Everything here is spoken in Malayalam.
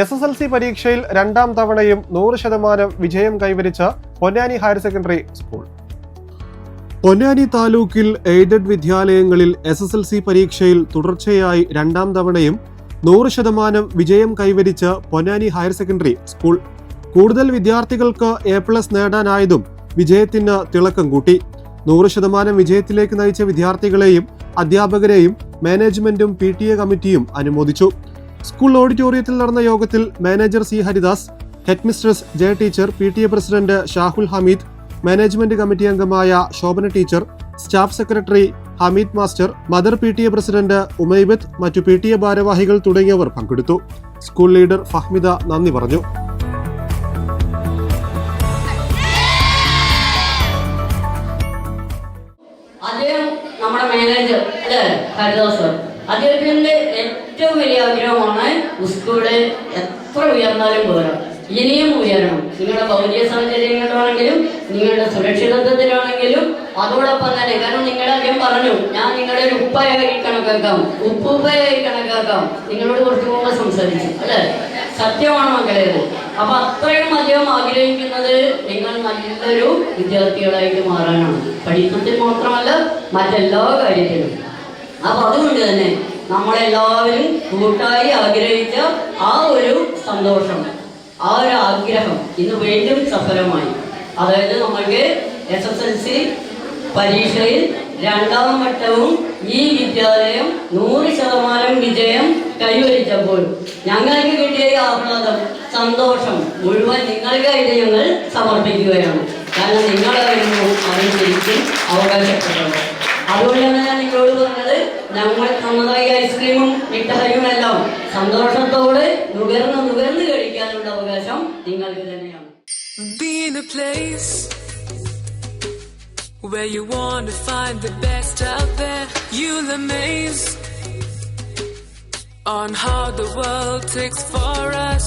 എസ് എസ് എൽ സി പരീക്ഷയിൽ രണ്ടാം തവണയും നൂറ് ശതമാനം വിജയം കൈവരിച്ച Ponnani higher secondary school. Ponnani താലൂക്കിൽ എയ്ഡഡ് വിദ്യാലയങ്ങളിൽ എസ് എസ് എൽ സി പരീക്ഷയിൽ തുടർച്ചയായി രണ്ടാം തവണയും നൂറ് ശതമാനം വിജയം കൈവരിച്ച പൊന്നാനി ഹയർ സെക്കൻഡറി സ്കൂൾ. കൂടുതൽ വിദ്യാർത്ഥികൾക്ക് എ പ്ലസ് നേടാനായതും വിജയത്തിന് തിളക്കം കൂട്ടി. നൂറ് ശതമാനം വിജയത്തിലേക്ക് നയിച്ച വിദ്യാർത്ഥികളെയും അധ്യാപകരെയും മാനേജ്മെന്റും പി കമ്മിറ്റിയും അനുമോദിച്ചു. സ്കൂൾ ഓഡിറ്റോറിയത്തിൽ നടന്ന യോഗത്തിൽ manager C Haridas headmistress Jaya teacher P T A president Shahul Hameed management committee അംഗമായ Shobhana teacher staff secretary Hameed master mother P T A president Umaibath മറ്റു പി ടി എ ഭാരവാഹികൾ തുടങ്ങിയവർ പങ്കെടുത്തു. സ്കൂൾ ലീഡർ ഫഹ്മിദ നന്ദി പറഞ്ഞു. അദ്ദേഹം നമ്മുടെ മാനേജർ അല്ലേ? ഹരിദാസ് അദ്ദേഹത്തിന്റെ ഏറ്റവും വലിയ ആഗ്രഹമാണ് സ്കൂൾ എത്ര ഉയർന്നാലും പോരാ. ഇനിയും ഉയരണം. നിങ്ങളുടെ ഭൗതിക സാഹചര്യങ്ങളിലാണെങ്കിലും നിങ്ങളുടെ സുരക്ഷിതത്വത്തിലാണെങ്കിലും അതോടൊപ്പം തന്നെ കാരണം നിങ്ങളെ അദ്ദേഹം പറഞ്ഞു ഞാൻ നിങ്ങളുടെ ഒരു ഉപ്പായി കണക്കാക്കാം. ഉപ്പുപ്പയായി കണക്കാക്കാം. നിങ്ങളോട് കുറച്ച് മുമ്പ് സംസാരിച്ചു അല്ലെ? സത്യമാണ് മക്കളെ. അപ്പൊ അത്രയും അദ്ദേഹം ആഗ്രഹിക്കുന്നത് നിങ്ങൾ നല്ലൊരു വിദ്യാർത്ഥികളായിട്ട് മാറാനാണ്. പഠിത്തത്തിൽ മാത്രമല്ല മറ്റെല്ലാ കാര്യത്തിലും. നമ്മളെല്ലാവരും കൂട്ടായി ആഗ്രഹിച്ച ആ ഒരു സന്തോഷം ആ ഒരു ആഗ്രഹം ഇന്ന് വീണ്ടും സഫലമായി. അതായത് നമ്മൾക്ക് എസ് എസ് എൽ സി പരീക്ഷയിൽ രണ്ടാം വട്ടവും ഈ വിദ്യാലയം നൂറ് ശതമാനം വിജയം കൈവരിച്ചപ്പോൾ ഞങ്ങൾക്ക് കിട്ടിയ ആഹ്ലാദം സന്തോഷം മുഴുവൻ നിങ്ങൾക്കായിട്ട് ഞങ്ങൾ സമർപ്പിക്കുകയാണ്. കാരണം നിങ്ങളായിരുന്നു അതിന് ശരിക്കും അവകാശപ്പെട്ടത് അതുകൊണ്ട് തന്നെ ഞാൻ നിങ്ങളോട് പറഞ്ഞത് ഞങ്ങൾ വിട്ട മിഠായിയും എല്ലാം സന്തോഷത്തോടെ നുകർന്ന് നുകർന്ന് കഴിക്കാനുള്ള അവകാശം നിങ്ങൾക്ക് തന്നെയാണ് Be in a place where you want to find the best out there. You'll amaze on how the world takes for us.